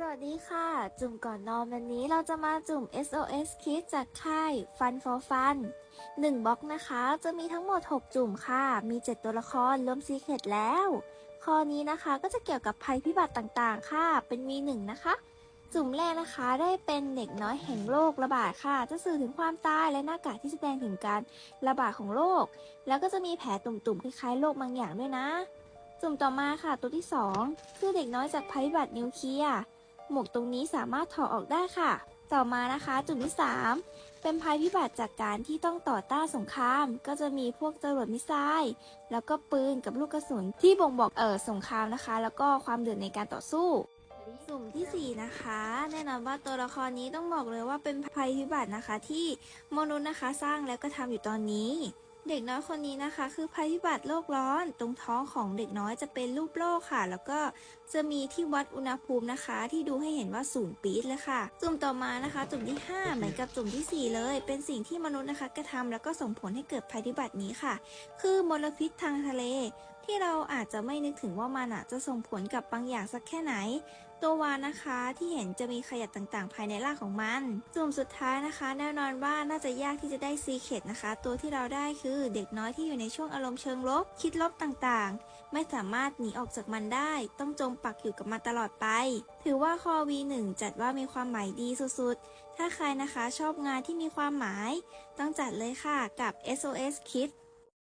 สวัสดีค่ะ จุ่มก่อนนอนวันนี้เราจะมาจุ่ม SOS Kids จากค่าย Fun for Fun 1บล็อกนะคะ จะมีทั้งหมด 6 จุ่มค่ะ มี 7 ตัวละครรวมซีเคตแล้ว ข้อนี้นะคะก็จะเกี่ยวกับภัยพิบัติต่างๆ ค่ะ เป็นมีหนึ่งนะคะ จุ่มแรกนะคะได้เป็นเด็กน้อยแห่งโรคระบาดค่ะ จะสื่อถึงความตายและหน้ากากที่แสดงถึงการระบาดของโรค แล้วก็จะมีแผลตุ่มๆคล้ายๆโรคบางอย่างด้วยนะ จุ่มต่อมาค่ะ ตัวที่ 2 คือเด็กน้อยจากภัยพิบัตินิวเคลียร์ หมวกตรงนี้สามารถถอดออกได้ค่ะ ต่อมานะคะจุดที่ 3 เป็นภัยพิบัติจากการที่ต้องต่อต้านสงคราม ก็จะมีพวกจรวดมิสไซล์แล้วก็ปืนกับลูกกระสุนที่บ่งบอกเออสงครามนะคะ แล้วก็ความเดือดในการต่อสู้สุ่มทีสี่4 นะคะ แน่นอนว่าตัวละครนี้ต้องบอกเลยว่าเป็นภัยพิบัตินะคะ ที่มนุษย์นะคะสร้างแล้วก็ทำอยู่ตอนนี้ เด็กน้อยคนนี้นะคะ คือภัยพิบัติโลกร้อน ตรงท้องของเด็กน้อยจะเป็นรูปโลกค่ะ แล้วก็จะมีที่วัดอุณหภูมินะคะ ที่ดูให้เห็นว่าสูงปี๊ดเลยค่ะ จุ่มต่อมานะคะ จุ่มที่ 5 เหมือนกับจุ่มทีสี่ 4 เลย เป็นสิ่งที่มนุษย์นะคะกระทำแล้วก็ส่งผลให้เกิดภัยพิบัตินี้ค่ะ คือมลพิษทางทะเล ที่เราอาจจะไม่นึกถึงว่ามันอะจะส่งผลกับบางอย่างสักแค่ไหน ตัววานนะคะที่เห็นจะมีขยะต่างๆ ภายในรางของมันจุ่มสุดท้ายนะคะแน่นอนว่าน่าจะยากที่จะได้ซีเคดนะคะ ตัวที่เราได้คือเด็กน้อยที่อยู่ในช่วงอารมณ์เชิงลบ คิดลบต่างๆ ไม่สามารถหนีออกจากมันได้ ต้องจมปักอยู่กับมันตลอดไป ถือว่าคอ V1 จัดว่ามีความหมายดีสุดๆ ถ้าใครนะคะชอบงานที่มีความหมาย ต้องจัดเลยค่ะกับ SOS Kids